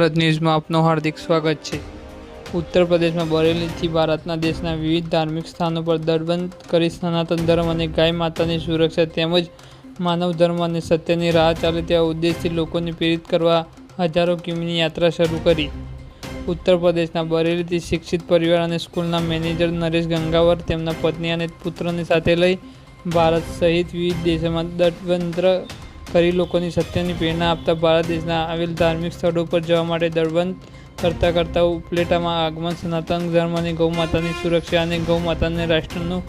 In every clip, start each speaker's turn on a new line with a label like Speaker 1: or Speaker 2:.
Speaker 1: ભારત ન્યૂઝમાં આપનું હાર્દિક સ્વાગત છે. ઉત્તર પ્રદેશમાં બરેલીથી ભારતના દેશના વિવિધ ધાર્મિક સ્થાનો પર દરબંધ કરી સનાતન ધર્મ અને ગાય માતાની સુરક્ષા તેમજ માનવ ધર્મ અને સત્યની રાહ ચાલે તેવા ઉદ્દેશથી લોકોને પ્રેરિત કરવા હજારો કિમીની યાત્રા શરૂ કરી. ઉત્તર પ્રદેશના બરેલીથી શિક્ષિત પરિવાર અને સ્કૂલના મેનેજર નરેશ ગંગાવર તેમના પત્ની અને પુત્રને સાથે લઈ ભારત સહિત વિવિધ દેશોમાં દરબંધ કરી લોકોની સત્યની પ્રેરણા આપતા ભારત દેશના આવેલ ધાર્મિક સ્થળો પર જવા માટે દરબંધ કરતાં કરતાં ઉપલેટામાં આગમન સનાતન ધર્મ અને ગૌ માતાની સુરક્ષા અને ગૌ માતાને રાષ્ટ્રનો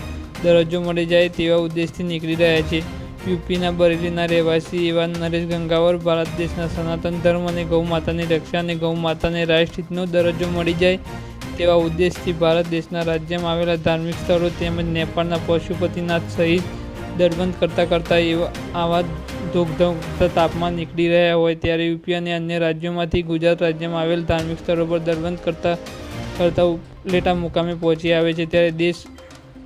Speaker 1: દરજ્જો મળી જાય તેવા ઉદ્દેશથી નીકળી રહ્યા છે. યુપીના બરેલીના રહેવાસી એવા નરેશ ગંગાવર ભારત દેશના સનાતન ધર્મ અને ગૌ માતાની રક્ષા અને ગૌ માતાને રાષ્ટ્રહિતનો દરજ્જો મળી જાય તેવા ઉદ્દેશથી ભારત દેશના રાજ્યમાં આવેલા ધાર્મિક સ્થળો તેમજ નેપાળના પશુપતિનાથ સહિત દરબંધ કરતાં કરતાં એવા આવા ધોકધોકતા તાપમાન નીકળી રહ્યા હોય ત્યારે યુપી અને અન્ય રાજ્યોમાંથી ગુજરાત રાજ્યમાં આવેલ ધાર્મિક સ્થળો પર દરબંધ કરતાં કરતાં ઉપલેટા મુકામે પહોંચી આવે છે. ત્યારે દેશ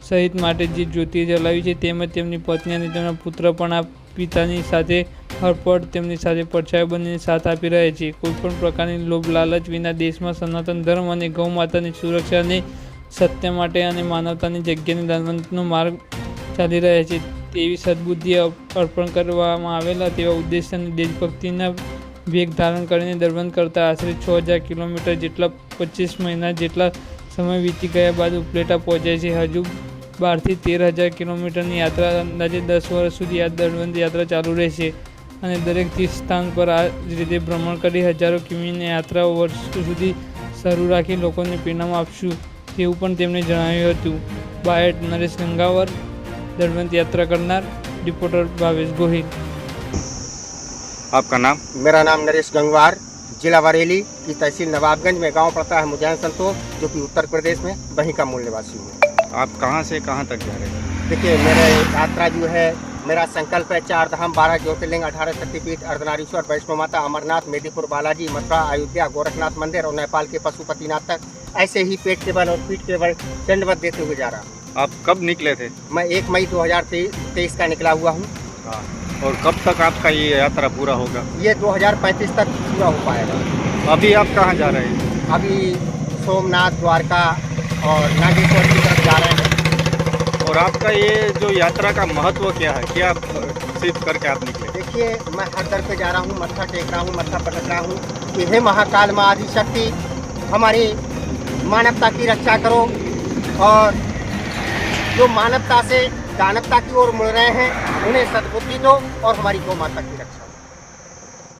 Speaker 1: સહિત માટે જે જ્યોતિ જલાવી છે. તેમજ તેમની પત્ની અને તેમના પુત્ર પણ આ પિતાની સાથે હરપળ તેમની સાથે પડછાયો બનીને સાથ આપી રહ્યા છે. કોઈપણ પ્રકારની લોભ લાલચ વિના દેશમાં સનાતન ધર્મ અને ગૌ માતાની સુરક્ષા અને સત્ય માટે અને માનવતાની જગ્યાની દાનવંતનો માર્ગ ચાલી રહ્યા છે, તેવી સદબુદ્ધિ અર્પણ કરવામાં આવેલા તેવા ઉદ્દેશ્યને દેશભક્તિના વેગ ધારણ કરીને દરબંધ કરતા આશરે છ હજાર કિલોમીટર જેટલા પચીસ મહિના જેટલા સમય વીતી ગયા બાદ ઉપલેટા પહોંચ્યા છે. હજુ બારથી તેર હજાર કિલોમીટરની યાત્રા અંદાજે દસ વર્ષ સુધી આ દરબંધ યાત્રા ચાલુ રહેશે અને દરેક તીર્થ સ્થાન પર આ જ રીતે ભ્રમણ કરી હજારો કિમીની યાત્રાઓ વર્ષ સુધી શરૂ રાખી લોકોને પરિણામ આપશું, તેવું પણ તેમણે જણાવ્યું હતું. બાયટ નરેશ ગંગાવર दरमियान यात्रा करना रिपोर्टर भावेश गोहिल
Speaker 2: आपका नाम?
Speaker 3: मेरा नाम नरेश गंगवार जिला बरेली की तहसील नवाबगंज में गाँव पड़ता है मुजैन संतोष जो कि उत्तर प्रदेश में वहीं का मूल निवासी हूँ।
Speaker 2: आप कहाँ से कहाँ तक जा रहे हैं?
Speaker 3: देखिए मेरा यात्रा जो है मेरा संकल्प है चार धाम बारह ज्योतिर्लिंग अठारह शक्तिपीठ अर्धनारीश्वर वैष्णो माता अमरनाथ मेदीपुर बालाजी मथुरा अयोध्या गोरखनाथ मंदिर और नेपाल के पशुपतिनाथ तक। ऐसे ही पेट के बल और पीठ के बल दंडवत देते हुए जा रहा हूँ।
Speaker 2: आप कब निकले थे?
Speaker 3: मैं एक मई दो हज़ार तेईस का निकला हुआ हूँ।
Speaker 2: हाँ और कब तक आपका ये यात्रा पूरा होगा?
Speaker 3: ये 2035 तक पूरा हो पाएगा।
Speaker 2: अभी आप कहाँ जा रहे हैं?
Speaker 3: अभी सोमनाथ द्वारका और नागेश्वर की तरफ़ जा रहे हैं।
Speaker 2: और आपका ये जो यात्रा का महत्व क्या है? क्या सिद्ध करके आप निकले?
Speaker 3: देखिए मैं हर दर पे जा रहा हूँ मत्था टेक रहा हूँ मत्था पटक रहा हूँ कि हे महाकाल माँ आदि शक्ति हमारी मानवता की रक्षा करो और जो मानवता से दानवता की ओर मुड़ रहे हैं उन्हें सद्बुद्धि दो और हमारी गौ माता की रक्षा